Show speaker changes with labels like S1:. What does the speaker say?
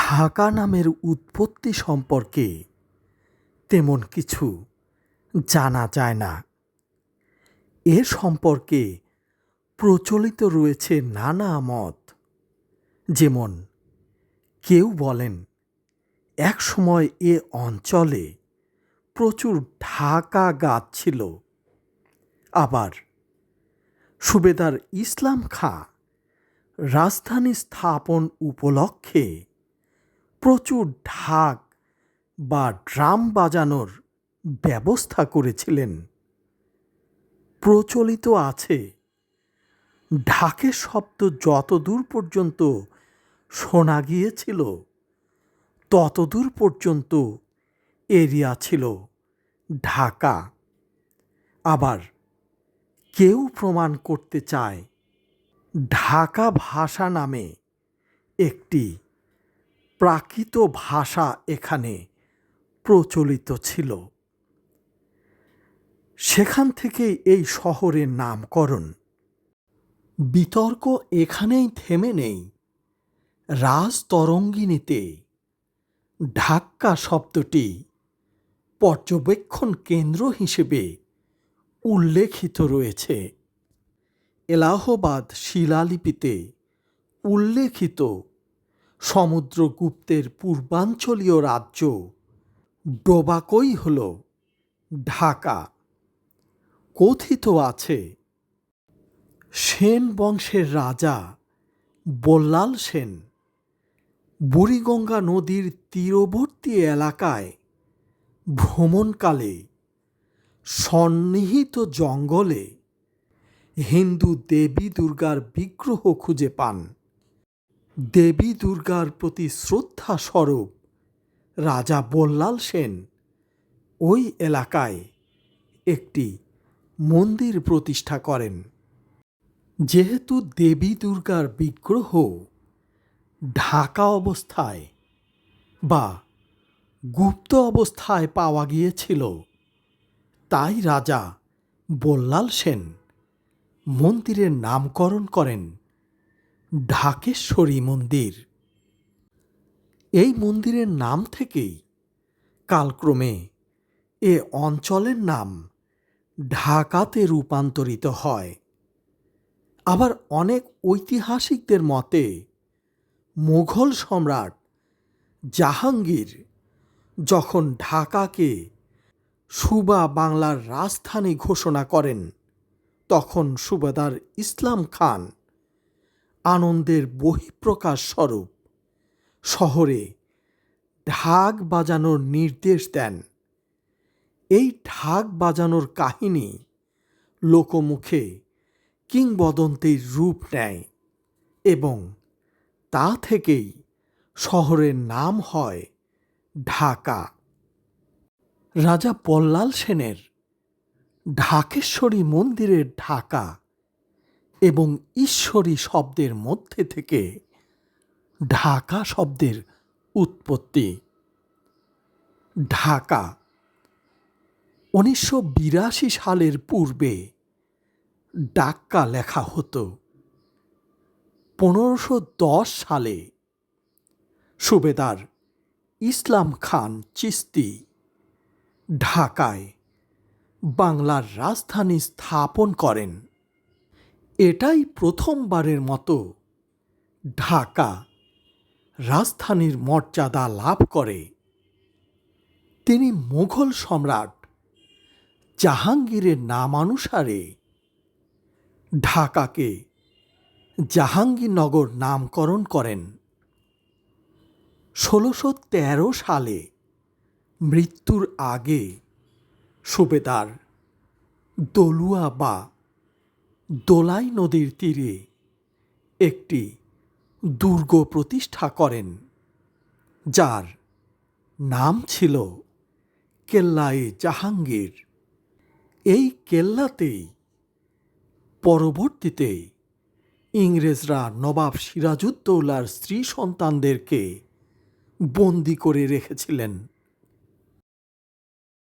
S1: ঢাকা নামের উৎপত্তি সম্পর্কে তেমন কিছু জানা যায় না এ সম্পর্কে প্রচলিত রয়েছে নানা মত যেমন কেউ বলেন এক সময় এ অঞ্চলে প্রচুর ঢাকা গাছ ছিল আবার সুবেদার ইসলাম খাঁ রাজধানী স্থাপন উপলক্ষে প্রচুর ঢাক বা ড্রাম বাজানোর ব্যবস্থা করেছিলেন প্রচলিত আছে ঢাকের শব্দ যতদূর পর্যন্ত শোনা গিয়েছিল ততদূর পর্যন্ত এরিয়া ছিল ঢাকা আবার কেউ প্রমাণ করতে চায় ঢাকা ভাষা নামে একটি প্রাকৃত ভাষা এখানে প্রচলিত ছিল সেখান থেকেই এই শহরের নামকরণ বিতর্ক এখানেই থেমে নেই রাজতরঙ্গিনীতে ঢাক্কা শব্দটি পর্যবেক্ষণ কেন্দ্র হিসেবে উল্লেখিত রয়েছে এলাহাবাদ শিলালিপিতে উল্লেখিত সমুদ্রগুপ্তের পূর্বাঞ্চলীয় রাজ্য ডোবাকই হল ঢাকা কথিত আছে সেন বংশের রাজা বল্লাল সেন বুড়িগঙ্গা নদীর তীরবর্তী এলাকায় ভ্রমণকালে সন্নিহিত জঙ্গলে হিন্দু দেবী দুর্গার বিগ্রহ খুঁজে পান দেবী দুর্গার প্রতি শ্রদ্ধা স্বরূপ রাজা বল্লাল সেন ওই এলাকায় একটি মন্দির প্রতিষ্ঠা করেন যেহেতু দেবী দুর্গার বিগ্রহ ঢাকা অবস্থায় বা গুপ্ত অবস্থায় পাওয়া গিয়েছিল তাই রাজা বল্লাল সেন মন্দিরের নামকরণ করেন ঢাকেশ্বরী মন্দির এই মন্দিরের নাম থেকেই কালক্রমে এ অঞ্চলের নাম ঢাকাতে রূপান্তরিত হয় আবার অনেক ঐতিহাসিকদের মতে মুঘল সম্রাট জাহাঙ্গীর যখন ঢাকাকে সুবা বাংলার রাজধানী ঘোষণা করেন তখন সুবাদার ইসলাম খান আনন্দের বহিঃপ্রকাশ স্বরূপ শহরে ঢাক বাজানোর নির্দেশ দেন এই ঢাক বাজানোর কাহিনী লোকমুখে কিংবদন্তির রূপ নেয় এবং তা থেকেই শহরের নাম হয় ঢাকা রাজা পল্লাল সেনের ঢাকেশ্বরী মন্দিরের ঢাকা এবং ঈশ্বরী শব্দের মধ্যে থেকে ঢাকা শব্দের উৎপত্তি ঢাকা উনিশশো বিরাশি সালের পূর্বে ডাক্কা লেখা হতো পনেরোশো দশ সালে সুবেদার ইসলাম খান চিস্তি ঢাকায় বাংলার রাজধানী স্থাপন করেন এটাই প্রথমবারের মতো ঢাকা রাজধানীর মর্যাদা লাভ করে তিনি মুঘল সম্রাট জাহাঙ্গীরের নামানুসারে ঢাকাকে জাহাঙ্গীরনগর নামকরণ করেন ষোলোশো তেরো সালে মৃত্যুর আগে সুবেদার দলুয়া বা দোলাই নদীর তীরে একটি দুর্গ প্রতিষ্ঠা করেন যার নাম ছিল কেল্লায় জাহাঙ্গীর এই কেল্লাতেই পরবর্তীতে ইংরেজরা নবাব সিরাজউদ্দৌলার স্ত্রী সন্তানদেরকে বন্দি করে রেখেছিলেন